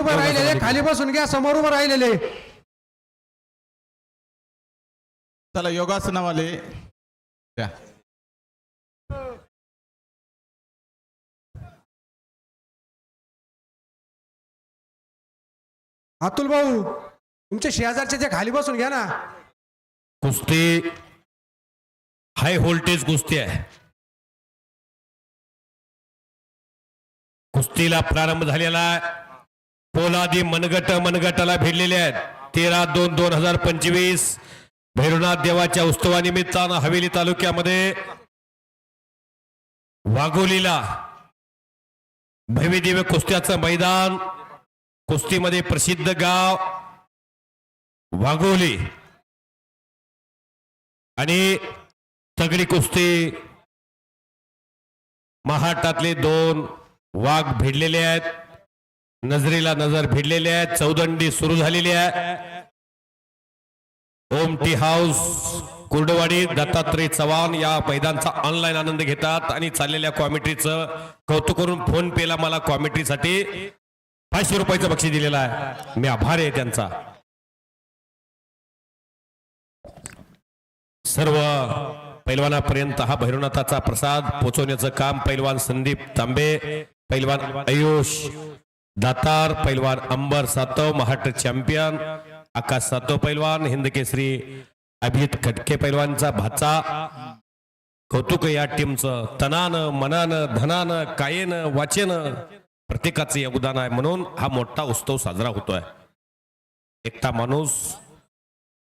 उभं राहिलेले खाली बसून घ्या समोर उभं राहिलेले. चला योगासनावाले द्या. अतुल भाऊ तुमच्या शेजारचे जे खाली बसून घ्या ना. कुस्ती हाय व्होल्टेज कुस्ती आहे. कुस्तीला प्रारंभ झालेला आहे. पोलादी मनगट मनगटाला भिडलेले आहेत. तेरा दोन दोन हजार पंचवीस भैरवनाथ देवाच्या उत्सवानिमित्तानं हवेली तालुक्यामध्ये वाघोलीला भव्यदिव्य कुस्त्याचं मैदान कुस्तीमध्ये प्रसिद्ध गाव वाघोली. आणि तगडी कुस्ती महाटातले दोन वाघ भिडलेले आहेत. नजरेला नजर भिडलेली आहे चौदंडी सुरू झालेली आहे. ओम टी हाऊस कुर्डवाडी दत्तात्रय चव्हाण या मैदानचा ऑनलाईन आनंद घेतात आणि चाललेल्या कॉमेट्रीचं कौतुक करून फोन पेला मला कॉमेट्रीसाठी पाचशे रुपयाचं बक्षीस दिलेलं आहे. मी आभार आहे त्यांचा. सर्व पैलवानापर्यंत हा भैरवनाथाचा प्रसाद पोचवण्याचं काम पैलवान संदीप तांबे पैलवान आयुष दातार पैलवान अंबर सातव महाराष्ट्र चॅम्पियन आकाश सातव पैलवान हिंदकेसरी अभिजित खटके पैलवानचा भाचा कौतुक या टीमचं तनानं मनानं धनानं कायेनं वाचेनं प्रत्येकाचं योगदान आहे म्हणून हा मोठा उत्सव साजरा होतोय एकटा माणूस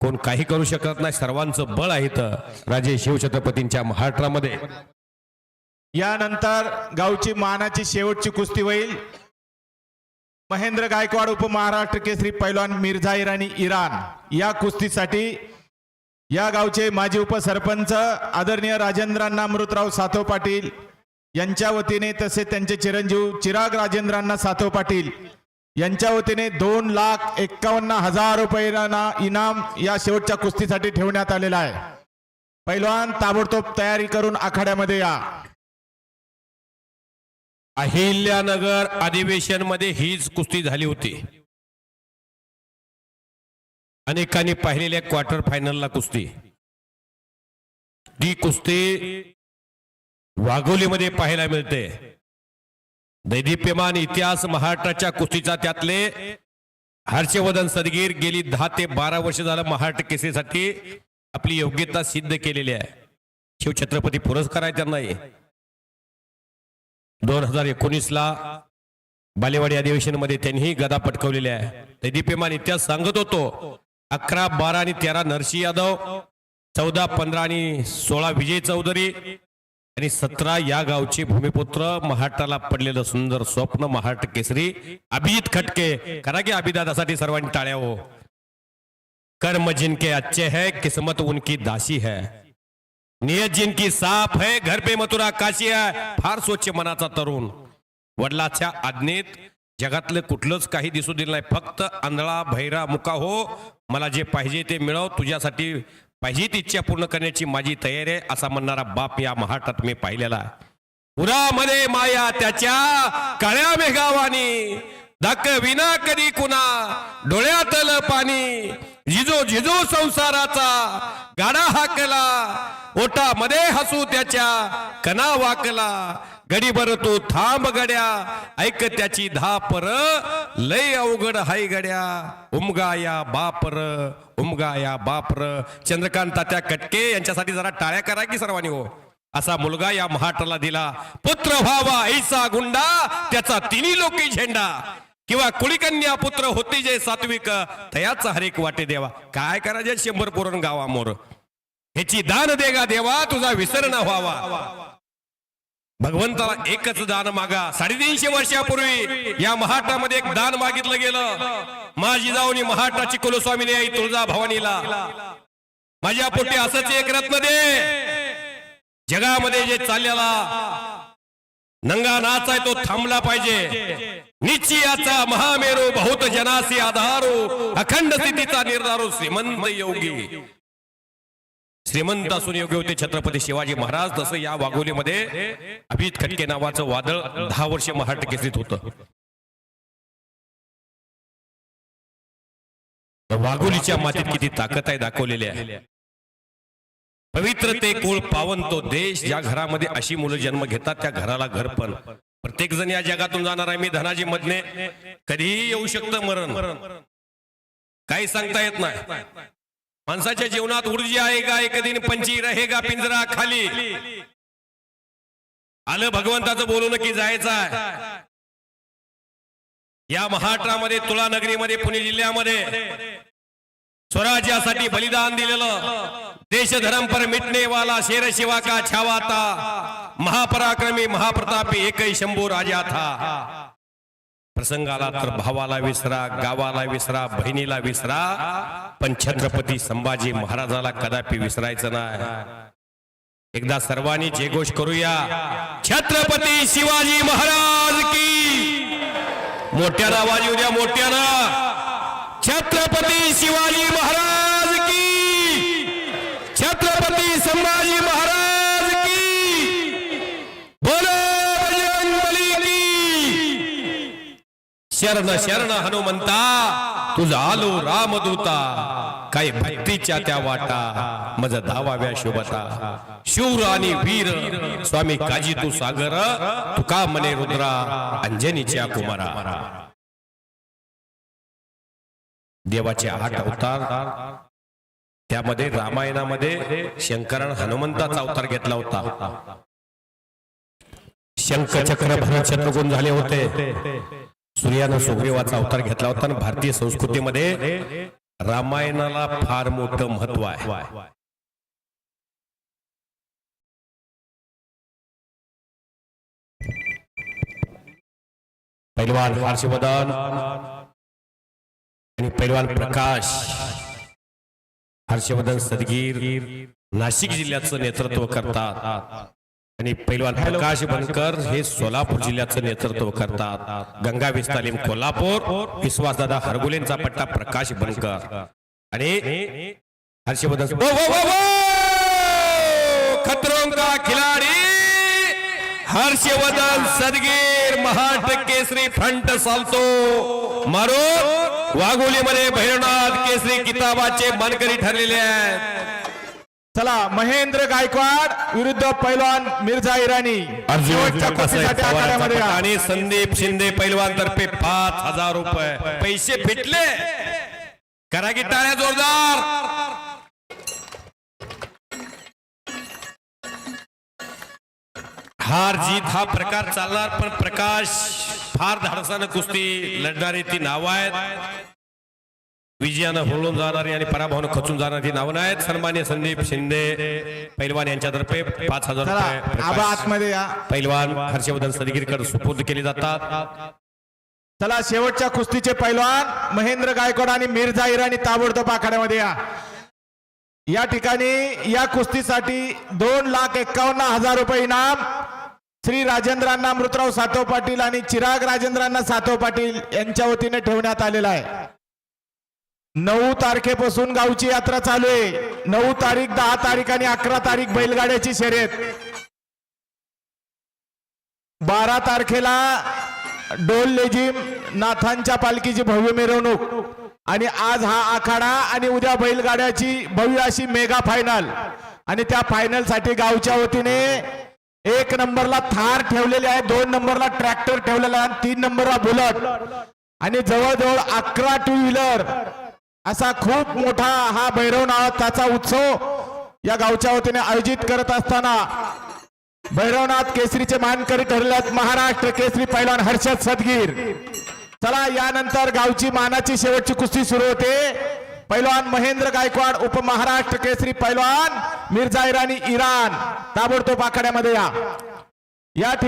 कोण काही करू शकत नाही सर्वांचं बळ आहे तर राजे शिवछत्रपतींच्या महाराष्ट्रामध्ये यानंतर गावची मानाची शेवटची कुस्ती होईल. महेंद्र गायकवाड उपमहाराष्ट्र केसरी पैलवान मिर्झा इराणी इराण. या कुस्तीसाठी या गावचे माजी उपसरपंच आदरणीय राजेंद्रांना अमृतराव सातव पाटील यांच्या वतीने तसेच त्यांचे चिरंजीव चिराग राजेंद्रांना सातव पाटील यांच्या वतीने दोन लाख एक्कावन्न हजार रुपयांना इनाम या शेवटच्या कुस्तीसाठी ठेवण्यात आलेला आहे. पैलवान ताबडतोब तयारी करून आखाड्यामध्ये या. अहिल्यानगर अधिवेशनमध्ये हीच कुस्ती झाली होती. अनेकांनी पाहिलेल्या क्वार्टर फायनलला कुस्ती. ती कुस्ती वाघोलीमध्ये पाहायला मिळते. दैदिप्यमान इतिहास महाराष्ट्राच्या कुस्तीचा त्यातले हर्षवर्धन सदगीर गेली दहा ते बारा वर्ष झालं महाराष्ट्र केसरीसाठी आपली योग्यता सिद्ध केलेली आहे. शिवछत्रपती पुरस्कार आहे त्यांनाही. दोन हजार एकोणीस ला बालेवाडी अधिवेशनमध्ये त्यांनीही गदा पटकवलेल्या आहे दैदिप्यमान इतिहास सांगत होतो अकरा बारा आणि तेरा नरसिंह यादव चौदा पंधरा आणि सोळा विजय चौधरी आणि सतरा या गावचे भूमिपुत्र महाराष्ट्राला पडलेलं सुंदर स्वप्न महाराष्ट्र केसरी अभिजित खटके. करा की अभिदादासाठी सर्वांनी टाळ्या हो. कर्म जिनके अच्छे है किस्मत उनकी दासी है. नियत जिनकी साफ है घर पे मथुरा काशी आहे फार स्वच्छ मनाचा तरुण। वडिलाच्या आज्ञेत जगातलं कुठलंच काही दिसू दिलं नाही फक्त आंधळा भैरा मुका हो मला जे पाहिजे ते मिळव तुझ्यासाठी पाहिजे ती इच्छा पूर्ण करण्याची माझी तयारी आहे असा म्हणणारा बाप या महाराष्ट्रात मी पाहिलेला आहे. उरामध्ये माया त्याच्या काळ्या मेघावानी दाक विना कधी कुणा डोळ्यातल पाणी जिजो जिजो संसाराचा गाडा हाकला ओटा मध्ये हसू त्याच्या कना वाकला. गडीभर तू थांब गड्या ऐक त्याची धापर लय अवघड हाय गड्या. उमगा या बापर उमगा या बापर. चंद्रकांत तात्या कटके यांच्यासाठी जरा टाळ्या करा की सर्वांनी हो. असा मुलगा या महाटाला दिला. पुत्र व्हावा ऐसा गुंडा त्याचा तिन्ही लोकी झेंडा. किंवा कुळीकन्या पुत्र होती जे सात्विक तयाचा हरेक वाटे देवा. काय करायचे शंभर पुरण गावामोर? ह्याची दान देगा देवा तुझा विसर व्हावा. भगवंताला एकच दान मागा. साडेतीनशे वर्षापूर्वी या महाटामध्ये एक दान मागितलं गेलं. माझी जाऊनी महाटाची कुलस्वामीने आई तुळजा भवानीला माझ्या पोटी असंच एक रत्न दे. जगामध्ये जे चाललेला नंगा नाच आहे तो थांबला पाहिजे. निश्चयाचा महामेरू बहुत जनासी आधारो अखंड स्थितीचा निर्धारो श्रीमंत योगी. श्रीमंत असून योग्य होते छत्रपती शिवाजी महाराज तसं या वाघोलीमध्ये अभित खटके नावाचं वादळ दहा वर्ष महाराष्ट्र केसरीत होतं. वाघोलीच्या मातीत किती ताकद आहे दाखवलेली आहे. पवित्र ते कुळ पावन तो देश. ज्या घरामध्ये अशी मुलं जन्म घेतात त्या घराला घर पण. प्रत्येक जण या जगातून जाणार आहे. मी धनाजी मधने. कधीही येऊ शकतं मरण. काही सांगता येत नाही. माणसाच्या जीवनात ऊर्जा आहे का? एक दिन पंची रहेगा पिंजरा खाली. आलं भगवंताचं बोलून की जायचं आहे. या महाराष्ट्रामध्ये तुळा नगरीमध्ये पुणे जिल्ह्यामध्ये स्वराज्यासाठी बलिदान दिलेलं. देश धर्म पर मिटने वाला शेर शिवा का छावाता महापराक्रमी महाप्रतापी एकही शंभू राजा था। प्रसंगाला तर भावाला विसरा गावाला विसरा बहिणीला विसरा पण छत्रपती संभाजी महाराजाला कदापि विसरायचं नाही. एकदा सर्वांनी जयघोष करूया छत्रपती शिवाजी महाराज की! मोठ्याला आवाज द्या मोठ्याना छत्रपती शिवाजी महाराज शरण शरण हनुमंता तुझा आलो रामदूता. काही भक्तीच्या त्या वाटा मज धावाव्या शोभता. शूर आणि वीर स्वामी काजी तू सागर तुका मने रुद्रा अंजनीच्या कुमारा. देवाचे आठ अवतार त्यामध्ये रामायणामध्ये शंकरान हनुमंताचा अवतार घेतला होता. शंख चक्र भरण चंद्रगुण झाले होते. सूर्यानं सुग्रीवाचा अवतार घेतला होता आणि भारतीय संस्कृतीमध्ये रामायणाला फार मोठं महत्त्व आहे. पैलवान हर्षवर्धन आणि पैलवान प्रकाश हर्षवर्धन सदगीर नाशिक जिल्ह्याचं नेतृत्व करतात. आणि पैलवान प्रकाश बनकर हे सोलापूर जिल्ह्याचं नेतृत्व करतात. गंगा विस्तालीम कोल्हापूर विश्वासदादा हरगुलेंचा पट्टा प्रकाश बनकर. आणि हर्षवर्धन वो, वो, वो! खतरों का खिलाडी हर्षवर्धन सदगीर महाराष्ट्र केसरी फ्रंट चालतो. मारो वाघोलीमध्ये भैरवनाथ केसरी किताबाचे मानकरी ठरलेले आहेत. चला महेंद्र गायकवाड विरुद्ध पैलवान मिर्झा इराणी. आणि संदीप शिंदे पैलवान तर्फे पाच हजार रुपये. पैसे फिटले करा की टाळ्या जोरदार. हार जीत हा प्रकार चालणार पण प्रकाश फार धाडसानं कुस्ती लढणारी ती नावं आहेत. विजयानं होळून जाणारी आणि पराभवानं खचून जाणारी नावं आहेत सन्मान्य संदीप शिंदे पैलवान यांच्यातर्फे पाच हजार आतमध्ये या. पैलवान हर्षवर्धन सदगीरकर सुपूर्द केले जातात. चला शेवटच्या कुस्तीचे पैलवान महेंद्र गायकवाड आणि मिर्झा इराणी ताबडतोब आखाड्यामध्ये या. या ठिकाणी या कुस्तीसाठी दोन लाख एक्कावन्न हजार रुपये इनाम. श्री राजेंद्रांना अमृतराव सातव पाटील आणि चिराग राजेंद्रांना सातव पाटील यांच्या वतीने ठेवण्यात आलेला आहे. नऊ तारखेपासून गावची यात्रा चालू आहे. नऊ तारीख दहा तारीख आणि अकरा तारीख बैलगाड्याची शर्यत. बारा तारखेला डोल लेझिम नाथांच्या पालखीची भव्य मिरवणूक. आणि आज हा आखाडा आणि उद्या बैलगाड्याची भव्य अशी मेगा फायनल. आणि त्या फायनलसाठी गावच्या वतीने एक नंबरला थार ठेवलेले आहे दोन नंबरला ट्रॅक्टर ठेवलेला आहे तीन नंबरला बुलट. आणि जवळजवळ अकरा टू व्हीलर असा खूप मोठा हा भैरव नावाचा उत्सव या गावच्या वतीने आयोजित करत असताना भैरवनाथ केसरीचे मानकरी ठरल्यात महाराष्ट्र केसरी पैलवान हर्षद सदगीर. चला यानंतर गावची मानाची शेवटची कुस्ती सुरू होते. पैलवान महेंद्र गायकवाड उपमहाराष्ट्र केसरी पैलवान मिर्झा इराणी इराण. ताबडतोब आखाड्यामध्ये या. या ठिकाणी